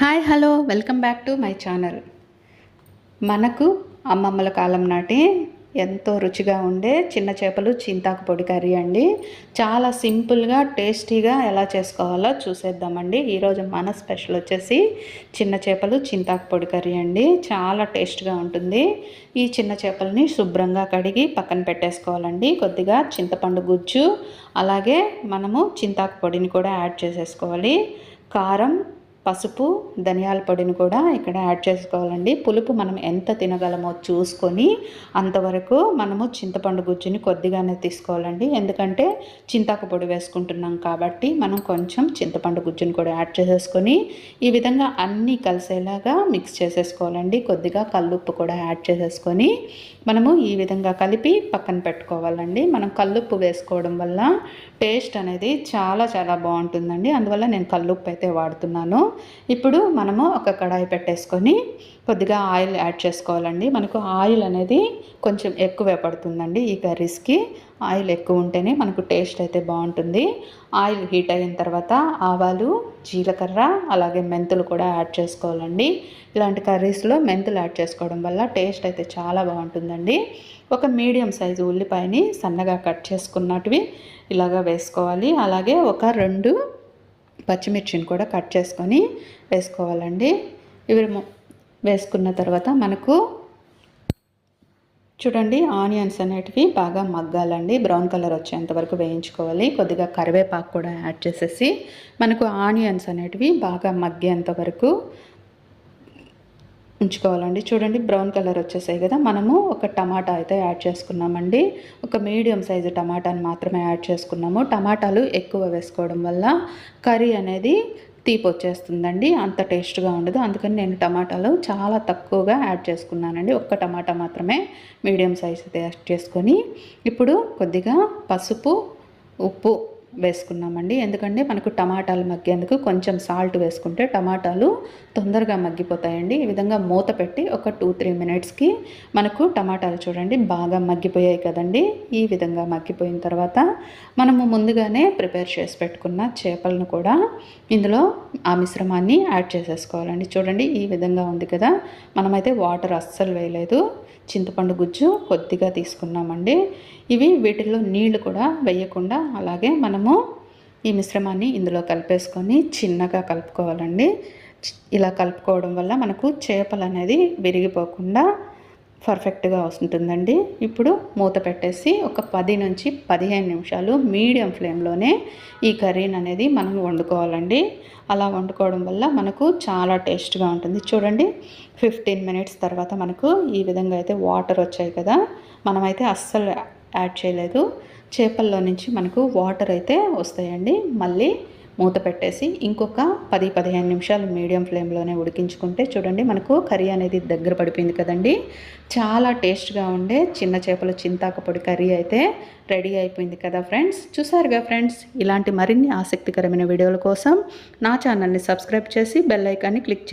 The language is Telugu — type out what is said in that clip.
Hi hello welcome back to my channel. మనకు అమ్మమ్మల కాలం నాటి ఎంతో రుచిగా ఉండే చిన్న చేపలు చింతాకు పొడి కర్రీ అండి. చాలా సింపుల్గా టేస్టీగా ఎలా చేసుకోవాలో చూసేద్దామండి. ఈరోజు మన స్పెషల్ వచ్చేసి చిన్న చేపలు చింతాకు పొడి కర్రీ అండి. చాలా టేస్ట్గా ఉంటుంది. ఈ చిన్న చేపలని శుభ్రంగా కడిగి పక్కన పెట్టేసుకోవాలండి. కొద్దిగా చింతపండు గుజ్జు అలాగే మనము చింతాకు పొడిని కూడా యాడ్ చేసేసుకోవాలి. కారం పసుపు ధనియాల పొడిని కూడా ఇక్కడ యాడ్ చేసుకోవాలండి. పులుపు మనం ఎంత తినగలమో చూసుకొని అంతవరకు మనము చింతపండు గుజ్జుని కొద్దిగానే తీసుకోవాలండి. ఎందుకంటే చింతాకు పొడి వేసుకుంటున్నాం కాబట్టి మనం కొంచెం చింతపండు గుజ్జుని కూడా యాడ్ చేసేసుకొని ఈ విధంగా అన్నీ కలిసేలాగా మిక్స్ చేసేసుకోవాలండి. కొద్దిగా కల్లుప్పు కూడా యాడ్ చేసేసుకొని మనము ఈ విధంగా కలిపి పక్కన పెట్టుకోవాలండి. మనం కల్లుప్పు వేసుకోవడం వల్ల టేస్ట్ అనేది చాలా చాలా బాగుంటుందండి. అందువల్ల నేను కల్లుప్పు అయితే వాడుతున్నాను. ఇప్పుడు మనము ఒక కడాయి పెట్టేసుకొని కొద్దిగా ఆయిల్ యాడ్ చేసుకోవాలండి. మనకు ఆయిల్ అనేది కొంచెం ఎక్కువే పడుతుందండి ఈ కర్రీస్కి. ఆయిల్ ఎక్కువ ఉంటేనే మనకు టేస్ట్ అయితే బాగుంటుంది. ఆయిల్ హీట్ అయిన తర్వాత ఆవాలు జీలకర్ర అలాగే మెంతులు కూడా యాడ్ చేసుకోవాలండి. ఇలాంటి కర్రీస్లో మెంతులు యాడ్ చేసుకోవడం వల్ల టేస్ట్ అయితే చాలా బాగుంటుందండి. ఒక మీడియం సైజు ఉల్లిపాయని సన్నగా కట్ చేసుకున్నటివి ఇలాగా వేసుకోవాలి. అలాగే ఒక రెండు పచ్చిమిర్చిని కూడా కట్ చేసుకొని వేసుకోవాలండి. ఇవి వేసుకున్న తర్వాత మనకు చూడండి ఆనియన్స్ అనేటివి బాగా మగ్గాలండి. బ్రౌన్ కలర్ వచ్చేంత వరకు వేయించుకోవాలి. కొద్దిగా కరివేపాకు కూడా యాడ్ చేసేసి మనకు ఆనియన్స్ అనేటివి బాగా మగ్గేంత వరకు ఉంచుకోవాలండి. చూడండి బ్రౌన్ కలర్ వచ్చేసాయి కదా. మనము ఒక టమాటా అయితే యాడ్ చేసుకున్నామండి. ఒక మీడియం సైజు టమాటాని మాత్రమే యాడ్ చేసుకున్నాము. టమాటాలు ఎక్కువ వేసుకోవడం వల్ల కర్రీ అనేది తీపి వచ్చేస్తుందండి. అంత టేస్ట్గా ఉండదు. అందుకని నేను టమాటాలు చాలా తక్కువగా యాడ్ చేసుకున్నానండి. ఒక్క టమాటా మాత్రమే మీడియం సైజ్ అయితే యాడ్ చేసుకొని ఇప్పుడు కొద్దిగా పసుపు ఉప్పు వేసుకున్నామండి. ఎందుకంటే మనకు టమాటాలు మగ్గేందుకు కొంచెం సాల్ట్ వేసుకుంటే టమాటాలు తొందరగా మగ్గిపోతాయండి. ఈ విధంగా మూత పెట్టి ఒక టూ త్రీ మినిట్స్కి మనకు టమాటాలు చూడండి బాగా మగ్గిపోయాయి కదండి. ఈ విధంగా మగ్గిపోయిన తర్వాత మనము ముందుగానే ప్రిపేర్ చేసి పెట్టుకున్న చేపలను కూడా ఇందులో ఆ మిశ్రమాన్ని యాడ్ చేసేసుకోవాలండి. చూడండి ఈ విధంగా ఉంది కదా. మనమైతే వాటర్ అస్సలు వేయలేదు. చింతపండు గుజ్జు కొద్దిగా తీసుకున్నామండి. ఇవి వీటిల్లో నీళ్ళు కూడా వేయకుండా అలాగే మనం మనము ఈ మిశ్రమాన్ని ఇందులో కలిపేసుకొని చిన్నగా కలుపుకోవాలండి. ఇలా కలుపుకోవడం వల్ల మనకు చేపలు అనేది విరిగిపోకుండా పర్ఫెక్ట్గా వస్తుందండి. ఇప్పుడు మూత పెట్టేసి ఒక పది నుంచి పదిహేను నిమిషాలు మీడియం ఫ్లేమ్లోనే ఈ కర్రీని అనేది మనం వండుకోవాలండి. అలా వండుకోవడం వల్ల మనకు చాలా టేస్ట్గా ఉంటుంది. చూడండి ఫిఫ్టీన్ మినిట్స్ తర్వాత మనకు ఈ విధంగా అయితే వాటర్ వచ్చాయి కదా. మనమైతే అస్సలు యాడ్ చేయలేదు. చేపల్లో నుంచి మనకు వాటర్ అయితే వస్తాయండి. మళ్ళీ మూత పెట్టేసి ఇంకొక పది పదిహేను నిమిషాలు మీడియం ఫ్లేమ్లోనే ఉడికించుకుంటే చూడండి మనకు కర్రీ అనేది దగ్గర పడిపోయింది కదండి. చాలా టేస్ట్గా ఉండే చిన్న చేపల చింతాకపొడి కర్రీ అయితే రెడీ అయిపోయింది కదా ఫ్రెండ్స్. చూసారుగా ఫ్రెండ్స్ ఇలాంటి మరిన్ని ఆసక్తికరమైన వీడియోల కోసం నా ఛానల్ని సబ్స్క్రైబ్ చేసి బెల్ ఐకాన్ని క్లిక్ చేయండి.